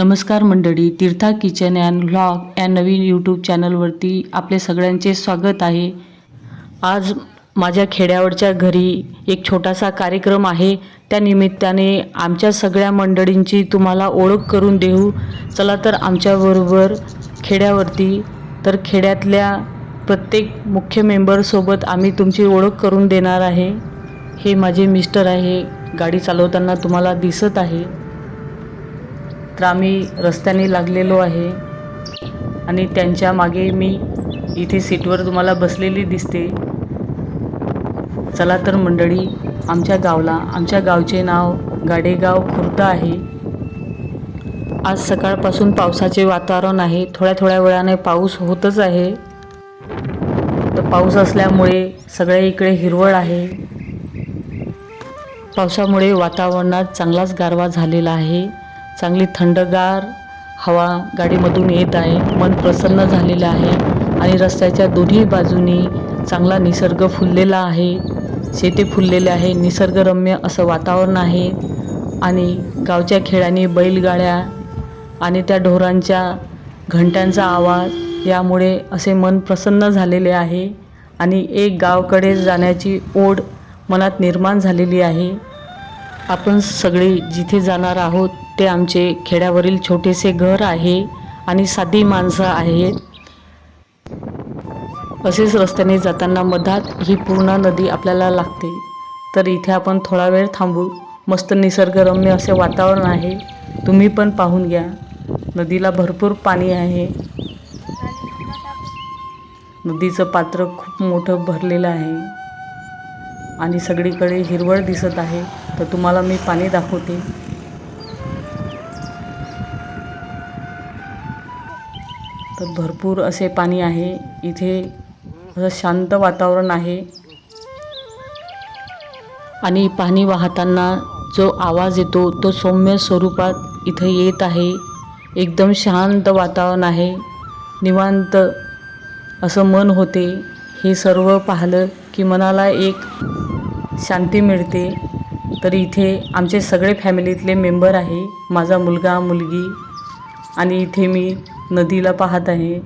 नमस्कार मंडळी तीर्था kitchen and vlog या नवीन यूट्यूब चॅनलवरती आपले सगळ्यांचे स्वागत आहे. आज माझ्या खेड्यावरच्या घरी एक छोटासा कार्यक्रम आहे. त्या निमित्ताने आमच्या सगळ्या मंडळींची तुम्हाला ओळख करून देऊ. चला तर आमच्याबरोबर खेड्यावरती तर खेड्यातल्या प्रत्येक मुख्य मेंबरसोबत आम्ही तुमची ओळख करून देणार आहे. हे माझे मिस्टर आहे. गाडी चालवताना तुम्हाला दिसत आहे. तर आम्ही रस्त्याने लागलेलो आहे. आणि त्यांच्या मागे मी इथे सीटवर तुम्हाला बसलेली दिसते. चला तर मंडळी आमच्या गावला आमच्या गावचे नाव गाडेगाव खुर्द आहे. आज सकाळपासून पावसाचे वातावरण आहे. थोड्या थोड्या वेळाने पाऊस होतच आहे. तर पाऊस असल्यामुळे सगळ्या इकडे हिरवळ आहे. पावसामुळे वातावरणात चांगलाच गारवा झालेला आहे. चांगली थंडगार हवा गाडीमधून येत आहे. मन प्रसन्न झालेलं आहे आणि रस्त्याच्या दोन्ही बाजूनी चांगला निसर्ग फुललेला आहे. शेती फुललेले आहे. निसर्गरम्य असं वातावरण आहे आणि गावच्या खेळांनी बैलगाड्या आणि त्या ढोरांच्या घंट्यांचा आवाज यामुळे असे मन प्रसन्न झालेले आहे आणि एक गावकडे जाण्याची ओढ मनात निर्माण झालेली आहे. आपण सगळे जिथे जाणार आहोत ते आमचे खेड्यावरील छोटेसे घर आहे आणि साधी माणसं आहेत. असेच रस्त्याने जाताना मधात ही पूर्ण नदी आपल्याला लागते. तर इथे आपण थोडा वेळ थांबू. मस्त निसर्गरम्य असे वातावरण आहे. तुम्ही पण पाहून घ्या. नदीला भरपूर पाणी आहे. नदीचं पात्र खूप मोठं भरलेलं आहे. आणि सगळीकडे हिरवळ दिसत आहे. तर तुम्हाला मी पाणी दाखवते. तर भरपूर असे पाणी आहे. इथे असं शांत वातावरण आहे. आणि पाणी वाहताना जो आवाज येतो तो सौम्य स्वरूपात इथं येत आहे. एकदम शांत वातावरण आहे. निवांत असं मन होते. हे सर्व पाहिलं की मनाला एक शांती मिळते. तर इथे आमचे सगळे फॅमिलीतले मेंबर आहे. माझा मुलगा मुलगी आणि इथे मी नदीला पाहत आहे.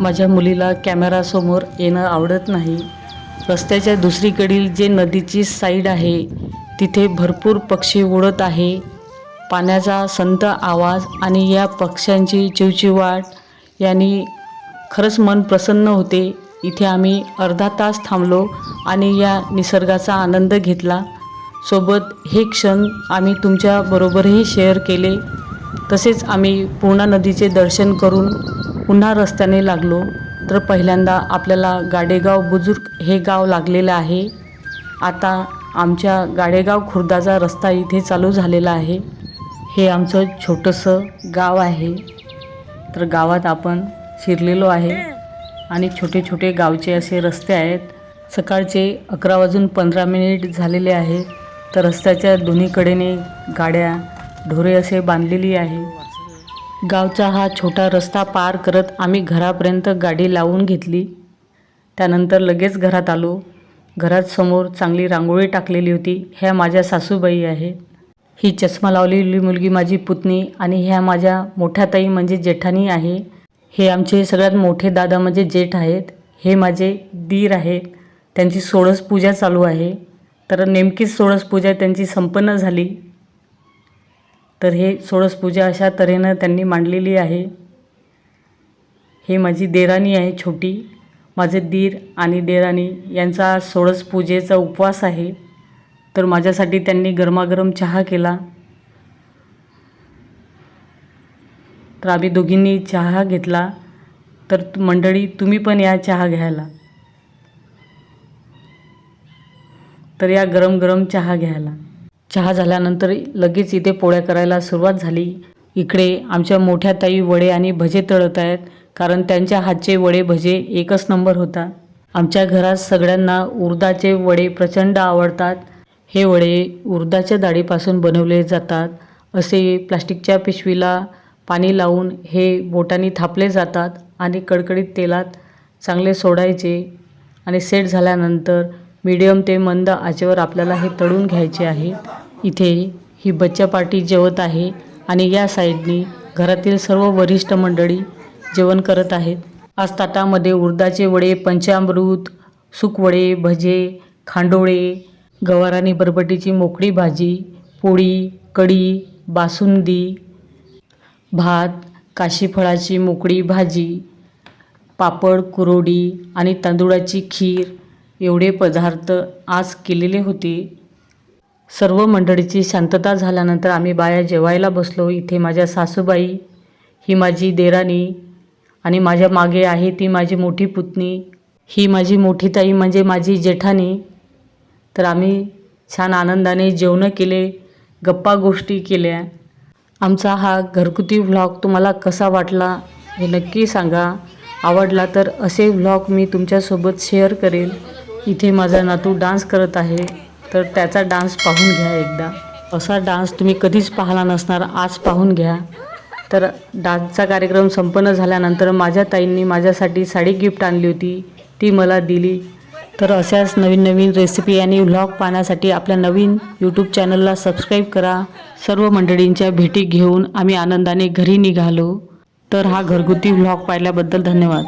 माझ्या मुलीला कॅमेरासमोर येणं आवडत नाही. रस्त्याच्या दुसरीकडील जे नदीची साईड आहे तिथे भरपूर पक्षी उडत आहे. पाण्याचा संत आवाज आणि या पक्ष्यांची चिवचिवाट यांनी खरंच मन प्रसन्न होते. इथे आम्ही अर्धा तास थांबलो आणि या निसर्गाचा आनंद घेतला. सोबत हे क्षण आम्ही तुमच्याबरोबरही शेअर केले. तसेच आम्ही पूर्णा नदीचे दर्शन करून पुन्हा रस्त्याने लागलो. तर पहिल्यांदा आपल्याला गाडेगाव बुजुर्ग हे गाव लागलेलं आहे. आता आमच्या गाडेगाव खुर्दाचा रस्ता इथे चालू झालेला आहे. हे आमचं छोटंसं गाव आहे. तर गावात आपण शिरलेलो आहे. आणि छोटे छोटे गावचे असे रस्ते आहेत. सकाळचे अकरा वाजून पंधरा मिनिट झालेले आहे. तर रस्त्याच्या दोन्हीकडेने गाड्या ढोरे असे बांधलेली आहे. गावचा हा छोटा रस्ता पार करत आम्ही घरापर्यंत गाडी लावून घेतली. त्यानंतर लगेच घरात आलो. घरात समोर चांगली रांगोळी टाकलेली होती. ह्या माझ्या सासूबाई आहे. ही चष्मा लावलेली मुलगी माझी पुतणी आणि ह्या माझ्या मोठ्या ताई म्हणजे जेठानी आहे. हे आमचे सगळ्यात मोठे दादा म्हणजे जेठ आहेत. हे माझे दीर आहेत. त्यांची सोळस पूजा चालू आहे. तर नेमकीच सोळस पूजा त्यांची संपन्न झाली. तर हे सोळस पूजा अशा तऱ्हेनं त्यांनी मांडलेली आहे. हे माझी देराणी आहे छोटी. माझे दीर आणि देराणी यांचा सोळस पूजेचा उपवास आहे. तर माझ्यासाठी त्यांनी गरमागरम चहा केला. तर आम्ही दोघींनी चहा घेतला. तर मंडळी तुम्ही पण या चहा घ्यायला. तर या गरम गरम चहा घ्यायला. चहा झाल्यानंतर लगेच इथे पोळ्या करायला सुरुवात झाली. इकडे आमच्या मोठ्या ताई वडे आणि भजे तळत आहेत कारण त्यांच्या हातचे वडे भजे एकच नंबर होता. आमच्या घरात सगळ्यांना उर्दाचे वडे प्रचंड आवडतात. हे वडे उर्दाच्या डाळीपासून बनवले जातात. असे प्लास्टिकच्या पिशवीला पाणी लावून हे बोटांनी थापले जातात आणि कडकडीत तेलात चांगले सोडायचे आणि सेट झाल्यानंतर मीडियम ते मंद आचेवर आपल्याला हे तळून घ्यायचे आहे. इथे ही बच्चा पार्टी जेवत आहे आणि या साईडनी घरातील सर्व वरिष्ठ मंडळी जेवण करत आहेत. आज ताटामध्ये उर्दाचे वडे पंचामृत सुकवडे भजे खांडोळे गवारानी बरबटीची मोकळी भाजी पोळी कढी बासुंदी भात काशीफळाची मोकळी भाजी पापड कुरोडी आणि तांदुळाची खीर एवढे पदार्थ आज केलेले होते. सर्व मंडळीची शांतता झाल्यानंतर आम्ही बाया जेवायला बसलो. इथे माझ्या सासूबाई ही माझी देराणी आणि माझ्या मागे आहे ती माझी मोठी पुतणी. ही माझी मोठी ताई म्हणजे माझी जेठाणी. तर आम्ही छान आनंदाने जेवणं केले गप्पा गोष्टी केल्या. आमचा हा घरगुती व्लॉग तुम्हाला कसा वाटला हे नक्की सांगा. आवडला तर असे व्लॉग मी तुमच्यासोबत शेअर करेल. इथे माझा नातू डान्स करत आहे तर त्याचा डान्स पाहून घ्या एकदा. असा डान्स तुम्ही कधीच पाहिला नसणार आज पाहून घ्या. तर डान्सचा कार्यक्रम संपन्न झाल्यानंतर माझ्या ताईंनी माझ्यासाठी साडी गिफ्ट आणली होती ती मला दिली. तर अशाच नवीन नवीन रेसिपी आणि व्लॉग पाहण्यासाठी आपल्या नवीन यूट्यूब चॅनलला सबस्क्राईब करा. सर्व मंडळींच्या भेटी घेऊन आम्ही आनंदाने घरी निघालो. तर हा घरगुती व्लॉग पाहिल्याबद्दल धन्यवाद.